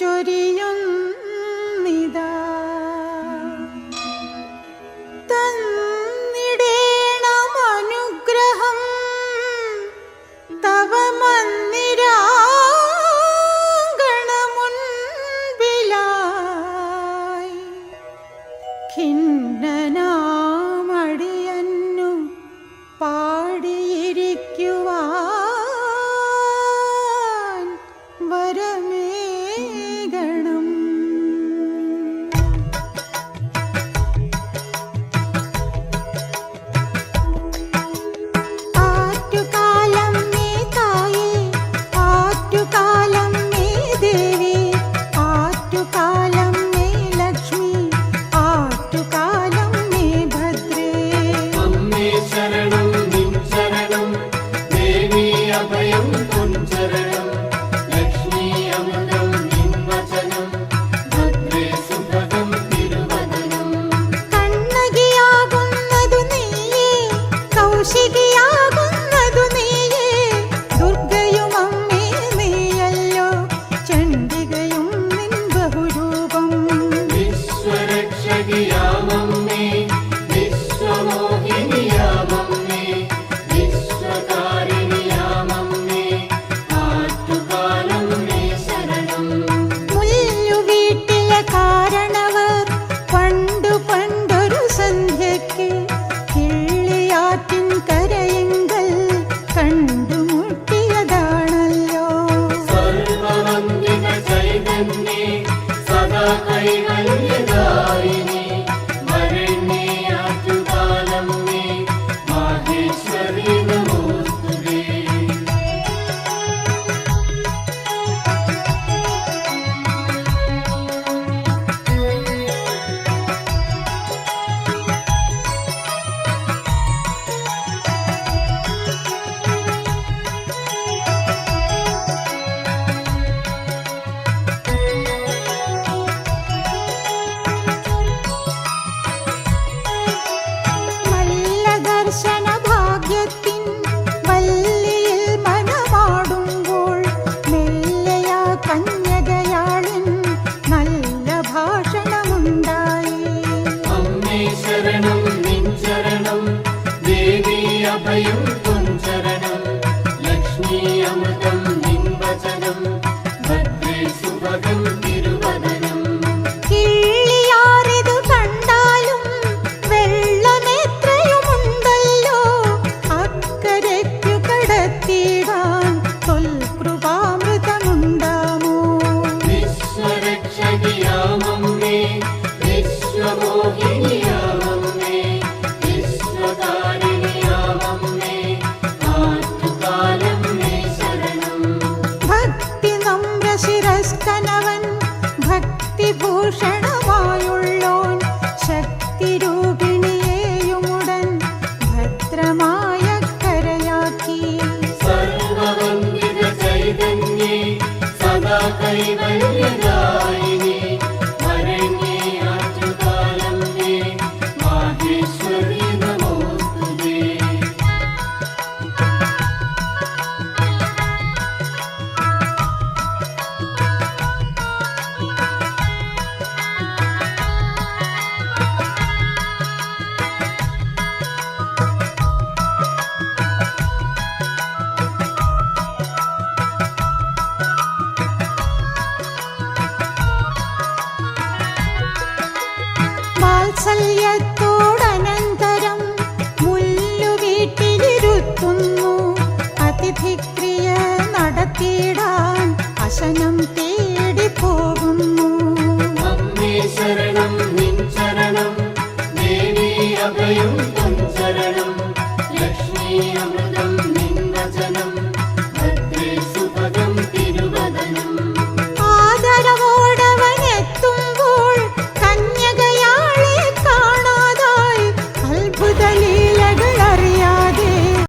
ചൊരിയുന്നിതാ. തന്നിടേണം അനുഗ്രഹം തവ ഖിന്നനാ खुशी ഭൂഷണമായുള്ള വാത്സല്യത്തോടനന്തരം മുല്ലു വീട്ടിലിരുത്തുന്നു അതിഥിക്രിയ നടത്തിയിടാൻ അശനം തേടി പോകുന്നു ശരണം നിൻ ശരണം ദേവി അഭയം ശരണം ലക്ഷ്മി